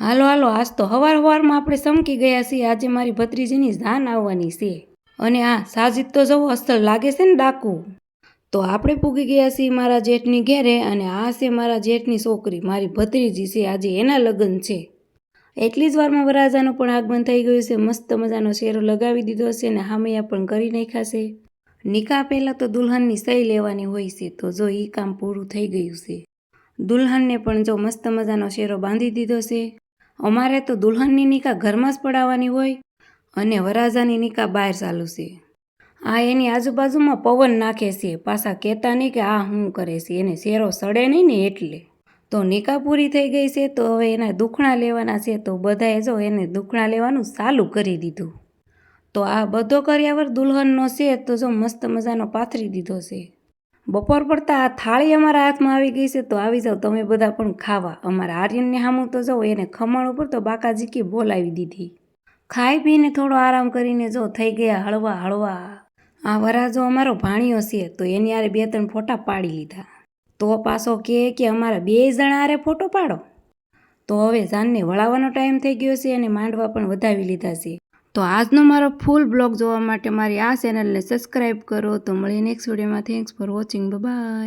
હાલો હાલો, આજ તો હવાર હવારમાં આપણે સમકી ગયા છીએ. આજે મારી ભત્રીજીની જાન આવવાની છે. અને આ સાજીદ તો જવો અસલ લાગે છે ને ડાકુ. તો આપણે પૂગી ગયા છીએ મારા જેઠની ઘેરે અને આ છે મારા જેઠની છોકરી. મારી ભત્રીજી છે, આજે એના લગ્ન છે. એટલી જ વારમાં વરાજાનું પણ આગમન થઈ ગયું છે. મસ્ત મજાનો શેરો લગાવી દીધો છે અને હામૈયા પણ કરી નાખ્યા છે. નિકાહ પહેલાં તો દુલ્હનની સહી લેવાની હોય છે. તો જો એ કામ પૂરું થઈ ગયું છે. દુલ્હનને પણ જો મસ્ત મજાનો શેરો બાંધી દીધો છે. અમારે તો દુલ્હનની નિકા ઘરમાં જ પડાવવાની હોય અને વરાજાની નિકા બહાર ચાલુ છે. આ એની આજુબાજુમાં પવન નાખે છે. પાછા કહેતા નહીં કે આ હું કરે છે. એને શેરો સડે નહીં ને એટલે. તો નિકા પૂરી થઈ ગઈ છે તો હવે એના દુખણા લેવાના છે તો બધાએ જો એને દુખણા લેવાનું ચાલુ કરી દીધું. તો આ બધો કર્યાવર દુલ્હનનો છે તો જો મસ્ત મજાનો પાથરી દીધો છે. બપોર પડતા આ થાળી અમારા હાથમાં આવી ગઈ છે, તો આવી જાઓ, તમે બધા પણ ખાવા. અમારા આર્યનને સામું તો જાઓ એને ખમણ ઉપર તો બાકાજીકી બોલાવી દીધી. ખાઈ પીને થોડો આરામ કરીને જો, થઈ ગયા હળવા હળવા. આ વરાજો અમારો ભાણિયો છે, તો એની આરે બે ત્રણ ફોટા પાડી લીધા. તો પાછો કહે કે અમારા બે જણા આરે ફોટો પાડો. તો હવે જાનને વળાવવાનો ટાઈમ થઈ ગયો છે અને માંડવા પણ વધાવી લીધા છે. તો આજનો મારો ફૂલ બ્લોગ જોવા માટે મારી આ ચેનલને સબસ્ક્રાઈબ કરો. તો મળીએ નેક્સ્ટ વિડીયોમાં થેન્ક્સ ફોર વોચિંગ બાય